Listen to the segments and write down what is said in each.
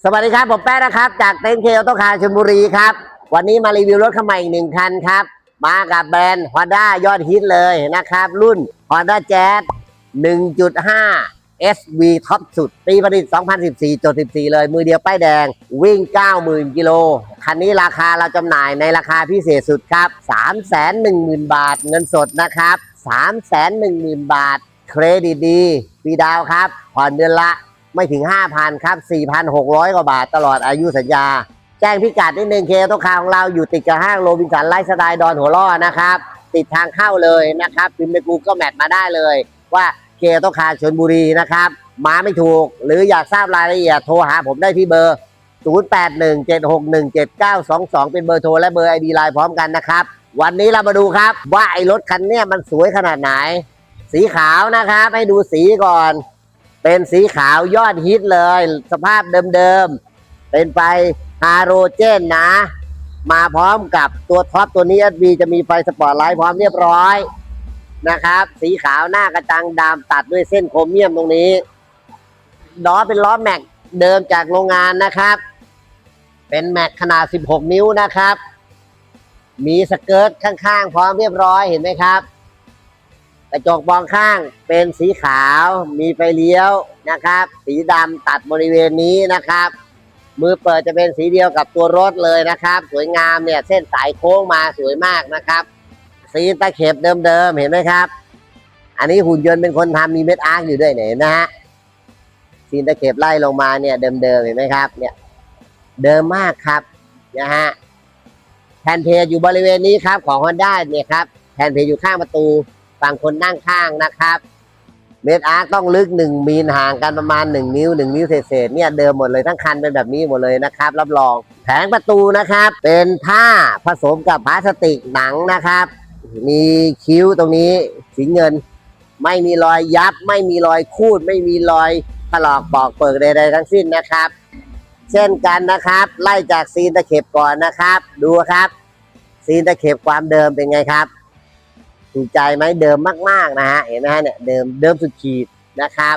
สวัสดีครับ ผมแป๊ะนะครับ จากเต็นท์เคลต้คาชลบุรีครับ วันนี้มารีวิวรถคันใหม่อีกหนึ่งคันครับ มากับแบรนด์ Honda ยอดฮิตเลยนะครับ รุ่น Honda Jazz 1.5 SV ท็อปสุด ปีผลิต 2014จด14 เลย มือเดียวป้ายแดง วิ่ง 90,000 กิโล คันนี้ราคาเราจำหน่ายในราคาพิเศษสุดครับ 310,000 บาทเงินสดนะครับ 310,000 บาท เครดิตดีฟรีดาวครับผ่อนเดือนละ ไม่ถึง 5,000 ครับ 4,600 กว่าบาทตลอดอายุสัญญา แจ้งพิกัดนิดนึงเคต้คาของเราอยู่ติดกับห้างโรบินสันไลฟ์สไตล์ดอนหัวล่อนะครับ ติดทางเข้าเลยนะครับพิมพ์ใน Google Map มาได้เลย ว่าเคต้คาชนบุรีนะครับ มาไม่ถูก หรืออยากทราบรายละเอียดโทรหาผมได้ที่เบอร์ 0817617922 เป็นเบอร์โทรและเบอร์ ID ไลน์พร้อมกันนะครับ วันนี้เรามาดูครับ ว่าไอ้รถคันเนี้ยมันสวยขนาดไหน สีขาวนะครับให้ดูสีก่อน เป็นสีขาวยอดฮิตเลย สภาพเดิมๆ เป็นไฟฮาโรเจนนะ มาพร้อมกับตัวท็อปตัวนี้ SB จะมีไฟสปอร์ตไลท์พร้อมเรียบร้อยนะครับ สีขาวหน้ากระจังดำตัดด้วยเส้นโครเมียมตรงนี้ล้อเป็นล้อแม็กเดิมจากโรงงานนะครับ เป็นแม็กขนาด 16 นิ้วนะครับ มีสเกิร์ตข้างๆ พร้อมเรียบร้อยเห็นไหมครับ กระจกมองข้างเป็นสีขาวมีไฟเลี้ยวนะครับ สีดำตัดบริเวณนี้นะครับ มือเปิดจะเป็นสีเดียวกับตัวรถเลยนะครับ สวยงามเนี่ยเส้นสายโค้งมาสวยมากนะครับ สีตะเข็บเดิมๆเห็นไหมครับ อันนี้หุ่นยนต์เป็นคนทำมีเม็ดอาร์คอยู่ด้วยเนี่ยเห็นนะฮะสีตะเข็บไล่ลงมาเนี่ยเดิมๆเห็นไหมครับ เนี่ยเดิมมากครับนะฮะแผ่นเพจอยู่บริเวณนี้ครับของ Honda เนี่ยครับแผ่นเพจอยู่ข้างประตู ฝั่งคนนั่งข้างนะครับ เมตรอาร์ต้องลึกหนึ่งมีลห่างกันประมาณหนึ่งนิ้วหนึ่งนิ้วเศษๆเนี่ยเดิมหมดเลยทั้งคันเป็นแบบนี้หมดเลยนะครับ รับรองแผงประตูนะครับ เป็นผ้าผสมกับพลาสติกหนังนะครับ มีคิ้วตรงนี้สีเงิน ไม่มีรอยยับ ไม่มีรอยคูด ไม่มีรอยถลอกปอกเปิกใดๆทั้งสิ้นนะครับ เช่นกันนะครับ ไล่จากซีนตะเข็บก่อนนะครับ ดูครับ ซีนตะเข็บความเดิมเป็นไงครับ ถูกใจไหมเดิมมากๆนะฮะเห็นไหมฮะเนี่ยเดิมเดิมสุดขีดนะครับ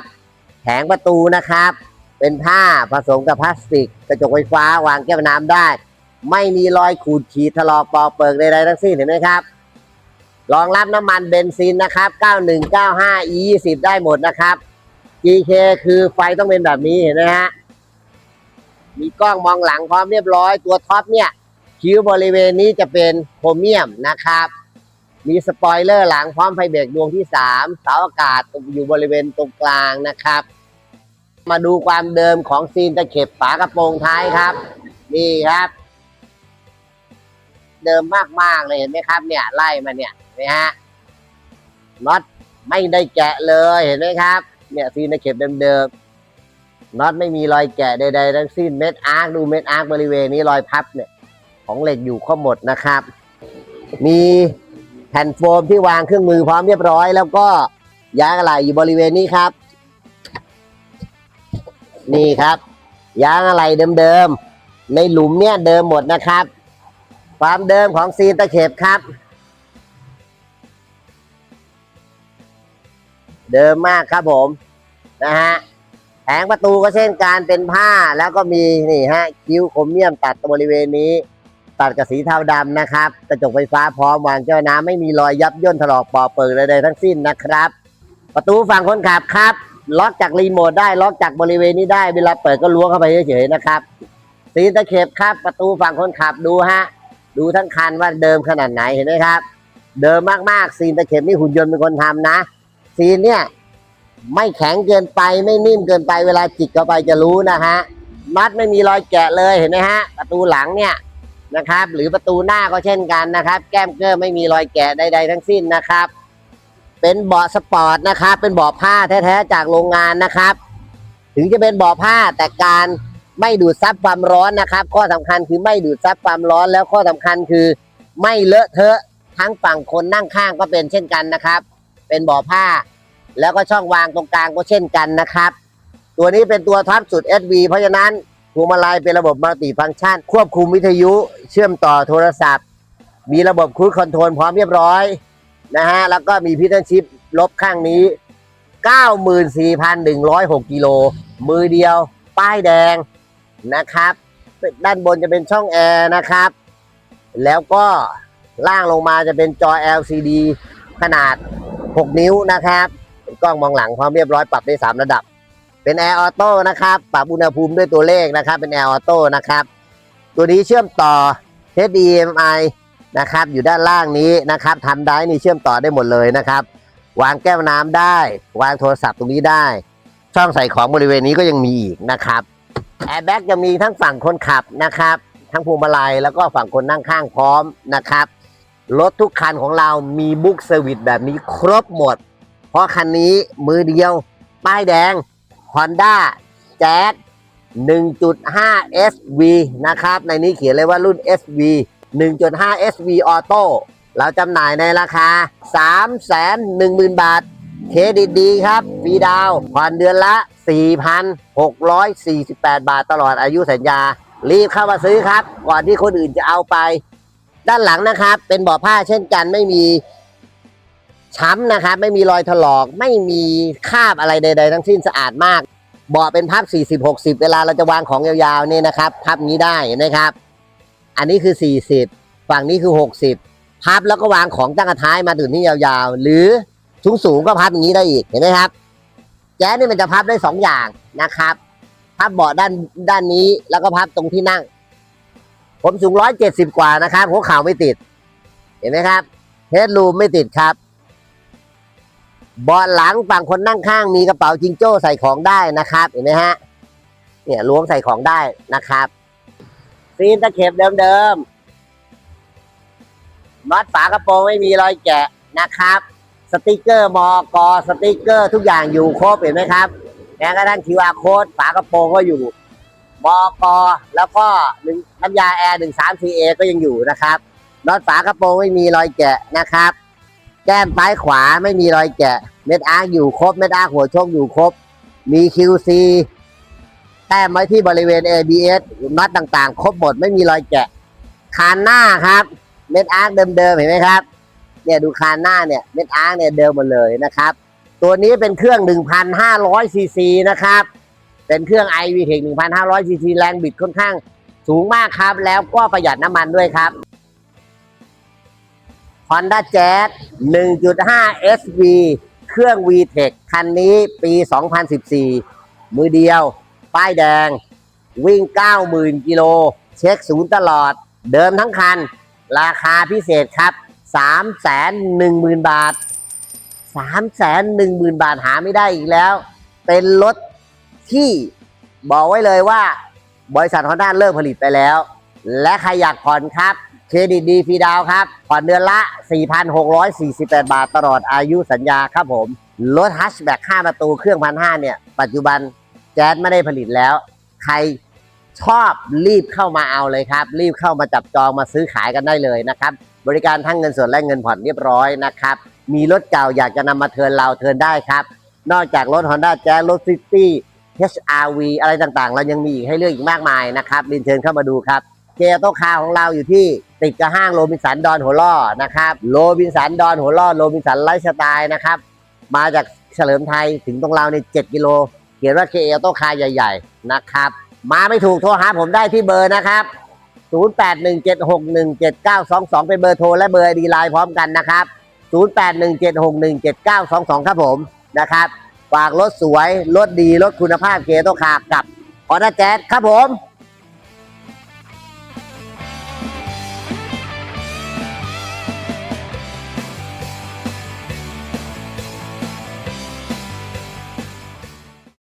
แผงประตูนะครับ เป็นผ้าผสมกับพลาสติก กระจกไฟฟ้าวางแก้วน้ำได้ ไม่มีรอยขูดขีดถลอกปอกเปิกใดๆทั้งสิ้นเห็นไหมครับรองรับน้ำมันเบนซินนะครับ 9195 E 20 ได้หมดนะครับ GK คือไฟต้องเป็นแบบนี้เห็นไหมฮะ มีกล้องมองหลังพร้อมเรียบร้อย ตัวท็อปเนี่ย คิ้วบริเวณนี้จะเป็นโครเมียมนะครับ มีสปอยเลอร์หลังพร้อมไฟเบรกดวงที่สามเสาอากาศอยู่บริเวณตรงกลางนะครับ มาดูความเดิมของซีนตะเข็บฝากระโปรงท้ายครับ นี่ครับ เดิมมากๆเลยเห็นไหมครับ เนี่ยไล่มาเนี่ยนไหมฮะน็อตไม่ได้แกะเลยเห็นไหมครับ เนี่ยซีนตะเข็บเดิมๆน็อตไม่มีรอยแกะใดๆทั้งสิ้นเม็ดอาร์คดูเม็ดอาร์คบริเวณนี้รอยพับเนี่ย ของเหล็กอยู่ครบหมดนะครับ มี ผ่นโฟมที่วางเครื่องมือพร้อมเรียบร้อย แล้วก็ยางอะไหล่อยู่บริเวณนี้ครับ นี่ครับ ยางอะไหล่เดิมๆ ในหลุมเนี่ยเดิมหมดนะครับ ความเดิมของซีนตะเข็บครับ เดิมมากครับผมนะฮะแผงประตูก็เช่นการเป็นผ้าแล้วก็มีนี่ฮะคิ้วโครเมียมตัดบริเวณนี้ ตัดกับสีเทาดำนะครับกระจกไฟฟ้าพร้อมวางเจ้าน้ำไม่มีรอยยับย่นถลอกปอเปิดใดๆทั้งสิ้นนะครับ ประตูฝั่งคนขับครับ ล็อกจากรีโมทได้ล็อกจากบริเวณนี้ได้เวลาเปิดก็ล้วงเข้าไปเฉยๆนะครับสีตะเข็บครับ ประตูฝั่งคนขับดูฮะดูทั้งคันว่าเดิมขนาดไหนเห็นไหมครับ เดิมมากๆซีนตะเข็บนี่หุ่นยนต์เป็นคนทำนะ ซีนเนี่ยไม่แข็งเกินไปไม่นิ่มเกินไปเวลาจิกเข้าไปจะรู้นะฮะมัดไม่มีรอยแกะเลยเห็นไหมฮะ ประตูหลังเนี่ย นะครับ หรือประตูหน้าก็เช่นกันนะครับ แก้มเกอร์ไม่มีรอยแกะใดๆทั้งสิ้นนะครับ เป็นเบาะสปอร์ตนะครับ เป็นเบาะผ้าแท้ๆจากโรงงานนะครับ ถึงจะเป็นเบาะผ้าแต่การไม่ดูดซับความร้อนนะครับ ข้อสำคัญคือไม่ดูดซับความร้อนแล้วข้อสำคัญคือไม่เลอะเทอะทั้งฝั่งคนนั่งข้างก็เป็นเช่นกันนะครับ เป็นเบาะผ้า แล้วก็ช่องวางตรงกลางก็เช่นกันนะครับ ตัวนี้เป็นตัวท็อปสุด SV เพราะฉะนั้น พวงมาลัยเป็นระบบมัลติฟังก์ชัน ควบคุมวิทยุเชื่อมต่อโทรศัพท์ มีระบบครู i คอนโทรลพร้อมเรียบร้อยนะฮะแล้วก็มีพิทชิปลบข้างนี้ 94,106กิโลมือเดียว ป้ายแดงนะครับ ด้านบนจะเป็นช่องแอร์นะครับ แล้วก็ล่างลงมาจะเป็นจอ LCD ขนาด 6 นิ้วนะครับ กล้องมองหลังพร้อมเรียบร้อยปรับได้ 3 ระดับ เป็นแอร์ออโต้นะครับปรับอุณหภูมิด้วยตัวเลขนะครับ เป็นแอร์ออโต้นะครับ ตัวนี้เชื่อมต่อ HDMI นะครับ อยู่ด้านล่างนี้นะครับทำได้นี่เชื่อมต่อได้หมดเลยนะครับ วางแก้วน้ำได้ วางโทรศัพท์ตรงนี้ได้ ช่องใส่ของบริเวณนี้ก็ยังมีอีกนะครับแอร์แบ็กจะมีทั้งฝั่งคนขับนะครับ ทั้งพวงมาลัยแล้วก็ฝั่งคนนั่งข้างพร้อมนะครับรถทุกคันของเรามีบุ๊กเซอร์วิสแบบนี้ครบหมด เพราะคันนี้มือเดียว ป้ายแดง Honda Jazz 1.5 SV นะครับ ในนี้เขียนเลยว่ารุ่น SV 1.5 SV Auto เราจำหน่ายในราคา 310,000 บาท เครดิตดีครับฟรีดาวผ่อนเดือนละ 4,648 บาทตลอดอายุสัญญา รีบเข้ามาซื้อครับ ก่อนที่คนอื่นจะเอาไป ด้านหลังนะครับ เป็นเบาะผ้าเช่นกันไม่มี ช้ำนะครับ ไม่มีรอยถลอก ไม่มีคราบอะไรใด ๆ ทั้งสิ้นสะอาดมาก เบาะเป็นพับ 40 60 เวลาเราจะวางของยาวๆเนี่ยนะครับ พับนี้ได้นะครับ อันนี้คือ 40 ฝั่งนี้คือ 60 พับแล้วก็วางของตั้งกระท้ายมาถึงที่ยาวๆ หรือสูงสูงก็พับอย่างนี้ได้อีกเห็นไหมครับ แจ๊สนี่มันจะพับได้สองอย่างนะครับ พับเบาะด้านด้านนี้แล้วก็พับตรงที่นั่ง ผมสูงร้อยเจ็ดสิบกว่านะครับหัวเข่าไม่ติด เห็นไหมครับเฮดรูมไม่ติดครับ บาะหลังฝั่งคนนั่งข้างมีกระเป๋าจิงโจ้ใส่ของได้นะครับ เห็นไหมฮะ เนี่ยล้วงใส่ของได้นะครับซีนตะเข็บเดิมๆน็อตฝากระโปรงไม่มีรอยแกะนะครับ สติกเกอร์มอกอสติกเกอร์ทุกอย่างอยู่ครบเห็นไหมครับแม้กระทั่ง QR code ฝากระโปรงก็อยู่มอกอแล้วก็หนึ่งน้ำยาแอร์หนึ่งสามสี่เอก็ยังอยู่นะครับน็อตฝากระโปรงไม่มีรอยแกะนะครับ แก้มซ้ายขวาไม่มีรอยแกะ เม็ดอาร์อยู่ครบ เม็ดอาร์หัวชคอยู่ครบ มี QC แต้มไว้ที่บริเวณ ABS น็อตต่างๆ ครบหมดไม่มีรอยแกะ คานหน้าครับ เม็ดอาร์เดิมๆเห็นไหมครับ เนี่ยดูคานหน้าเนี่ยเม็ดอาร์เนี่ยเดิมหมดเลยนะครับ ตัวนี้เป็นเครื่อง 1,500ซีซีนะครับ เป็นเครื่อง i v t e c 1,500ซีซีแรงบิดค่อนข้างสูงมากครับ แล้วก็ประหยัดน้ำมันด้วยครับ Honda Jazz 1.5 SV เครื่อง VTEC คันนี้ปี 2014 มือเดียว ป้ายแดง วิ่ง 90,000 กิโล เช็คศูนย์ตลอด เดิมทั้งคัน ราคาพิเศษครับ 310,000 บาท 310,000 บาทหาไม่ได้อีกแล้ว เป็นรถที่บอกไว้เลยว่า บริษัทฮอนด้าเลิกผลิตไปแล้ว และใครอยากผ่อนครับ เครดิตดีฟรีดาวครับ ผ่อนเดือนละ 4,648 บาทตลอดอายุสัญญาครับผม รถฮัชแบ็ก5ประตูเครื่องพันห้าเนี่ย ปัจจุบันแจ๊สไม่ได้ผลิตแล้ว ใครชอบรีบเข้ามาเอาเลยครับ รีบเข้ามาจับจองมาซื้อขายกันได้เลยนะครับ บริการทั้งเงินสดและเงินผ่อนเรียบร้อยนะครับ มีรถเก่าอยากจะนำมาเทิร์นเราเทิร์นได้ครับ นอกจากรถ Honda Jazz รถ City HRV อะไรต่างๆ เรายังมีอีกให้เลือกอีกมากมายนะครับเรียนเชิญเข้ามาดูครับ เจโตคาของเราอยู่ที่ ติดกับห้างโรบินสันดอนหัวล่อนะครับโรบินสันดอนหัวล่อโรบินสันไลฟ์สไตล์นะครับ มาจากเฉลิมไทยถึงตรงเราใน 7 กิโล เขียนว่าเคเอโตคาใหญ่ ๆ นะครับ มาไม่ถูกโทรหาผมได้ที่เบอร์นะครับ 0817617922 เป็นเบอร์โทรและเบอร์ดีไลน์พร้อมกันนะครับ 0817617922 ครับผมนะครับฝากรถสวยรถดีรถคุณภาพเกียร์โตคากับออร์แจ๊สครับผม